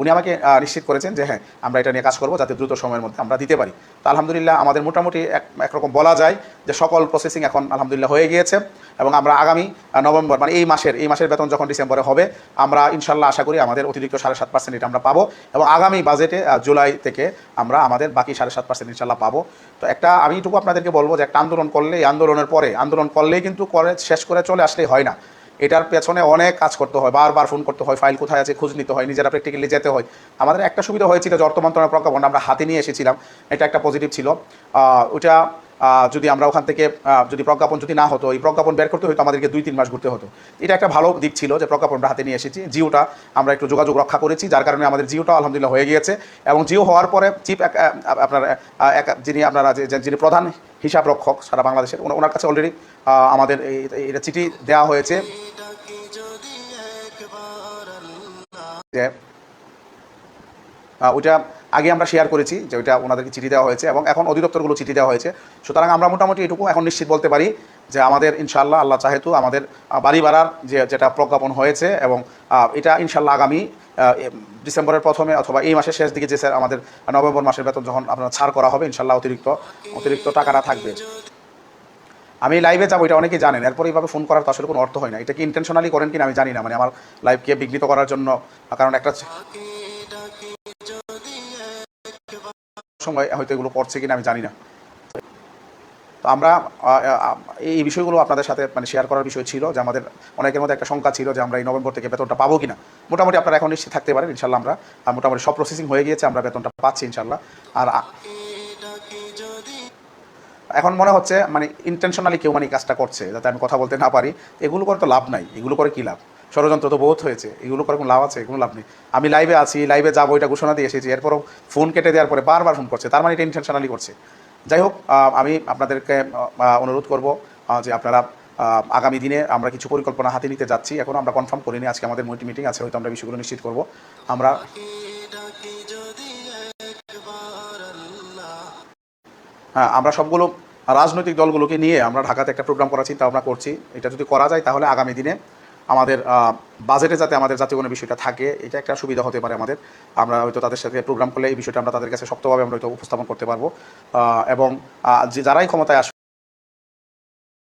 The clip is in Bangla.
উনি আমাকে নিশ্চিত করেছেন যে হ্যাঁ আমরা এটা নিয়ে কাজ করব যাতে দ্রুত সময়ের মধ্যে আমরা দিতে পারি। তা আলহামদুলিল্লাহ আমাদের মোটামুটি এক, একরকম বলা যায় যে সকল প্রসেসিং এখন আলহামদুলিল্লাহ হয়ে গিয়েছে এবং আমরা আগামী নভেম্বর মানে এই মাসের এই মাসের বেতন যখন ডিসেম্বরে হবে, আমরা ইনশাল্লাহ আশা করি আমাদের অতিরিক্ত সাড়ে সাত পার্সেন্ট এটা আমরা পাবো এবং আগামী বাজেটে জুলাই থেকে আমরা আমাদের বাকি সাড়ে সাত পার্সেন্ট ইনশাল্লাহ পাবো। তো একটা, আমি এটুকু আপনাদেরকে বলব যে একটা আন্দোলন করলে আন্দোলনের পরে, আন্দোলন করলেই কিন্তু করে, শেষ করে চলে আসলেই হয় না। এটার পেছনে অনেক কাজ করতে হয়, বারবার ফোন করতে হয় ফাইল কোথায় আছে খোঁজ নিতে হয়, নিজেরা প্র্যাকটিক্যালি যেতে হয়। আমাদের একটা সুবিধা হয়েছিল যে অর্থ মন্ত্রণালয় প্রজ্ঞাপন আমরা হাতে নিয়ে এসেছিলাম, এটা একটা পজিটিভ ছিল। ওটা যদি আমরা ওখান থেকে যদি প্রজ্ঞাপন যদি না হতো, এই প্রজ্ঞাপন বের করতে হতো আমাদেরকে দুই তিন মাস ঘুরতে হতো। এটা একটা ভালো দিক ছিল যে প্রজ্ঞাপন হাতে নিয়ে এসেছি। জিওটা আমরা একটু যোগাযোগ রক্ষা করেছি, যার কারণে আমাদের জিওটা আলহামদুলিল্লাহ হয়ে গিয়েছে। এবং জিও হওয়ার পরে চিফ আপনার এক- যিনি আপনারা যে যিনি প্রধান হিসাব রক্ষক সারা বাংলাদেশের, ওনা- ওনার কাছে অলরেডি আমাদের এটা চিঠি দেওয়া হয়েছে। যে ওইটা আগে আমরা শেয়ার করেছি যে ওইটা ওনাদেরকে চিঠি দেওয়া হয়েছে এবং এখন অধিদপ্তরগুলো চিঠি দেওয়া হয়েছে। সুতরাং আমরা মোটামুটি এটুকু এখন নিশ্চিত বলতে পারি যে আমাদের ইনশাল্লাহ আল্লাহ চাহেতু আমাদের বাড়ি ভাড়ার যে, যেটা প্রজ্ঞাপন হয়েছে এবং এটা ইনশাল্লাহ আগামী ডিসেম্বরের প্রথমে অথবা এই মাসের শেষ দিকে যে স্যার আমাদের নভেম্বর মাসের বেতন যখন আপনার ছাড় করা হবে ইনশাল্লাহ অতিরিক্ত অতিরিক্ত টাকাটা থাকবে। আমি লাইভে যাব, এটা অনেকেই জানেন, এরপর এইভাবে ফোন করার তো আসলে কোনো অর্থ হয় না। এটা কি ইন্টেনশনালি করেন কিনা আমি জানি না মানে আমার লাইভকে বিঘ্নিত করার জন্য, কারণ একটা সময় হয়তো এগুলো পড়ছে কিনা আমি জানি না। তো আমরা এই বিষয়গুলো আপনাদের সাথে মানে শেয়ার করার বিষয় ছিল যে আমাদের অনেকের মধ্যে একটা শঙ্কা ছিল যে আমরা এই নভেম্বর থেকে বেতনটা পাবো কিনা। মোটামুটি আপনারা এখন নিশ্চিত থাকতে পারেন, ইনশাল্লাহ আমরা মোটামুটি সব প্রসেসিং হয়ে গিয়েছে, আমরা বেতনটা পাচ্ছি, ইনশাল্লাহ। আর এখন মনে হচ্ছে মানে ইন্টেনশনালি কেউ মানে কাজটা করছে, যাতে আমি কথা বলতে না পারি, এগুলো করে তো লাভ নাই, এগুলো করে কী লাভ? ষড়যন্ত্র তো বহুত হয়েছে, এগুলো করে কোনো লাভ আছে, কোনো লাভ নেই। আমি লাইভে আছি লাইভে যাব, এটা ঘোষণা দিয়ে এসেছি, এরপরও ফোন কেটে দেওয়ার পরে বারবার ফোন করছে, তার মানে এটা ইন্টেনশনালি করছে। যাই হোক আমি আপনাদেরকে অনুরোধ করব যে আপনারা আগামী দিনে আমরা কিছু পরিকল্পনা হাতে নিতে যাচ্ছি, এখন আমরা কনফার্ম করিনি, আজকে আমাদের মল্টি মিটিং আছে, হয়তো আমরা বিষয়গুলো নিশ্চিত করব। আমরা হ্যাঁ আমরা সবগুলো রাজনৈতিক দলগুলোকে নিয়ে আমরা ঢাকাতে একটা প্রোগ্রাম করার চিন্তা ভাবনা করছি, এটা যদি করা যায় তাহলে আগামী দিনে আমাদের বাজেটে যাতে আমাদের জাতীয় কোনো বিষয়টা থাকে, এটা একটা সুবিধা হতে পারে আমাদের। আমরা হয়তো তাদের সাথে প্রোগ্রাম করলে এই বিষয়টা আমরা তাদের কাছে শক্তভাবে আমরা হয়তো উপস্থাপন করতে পারব। এবং যে যারাই ক্ষমতায় আসবে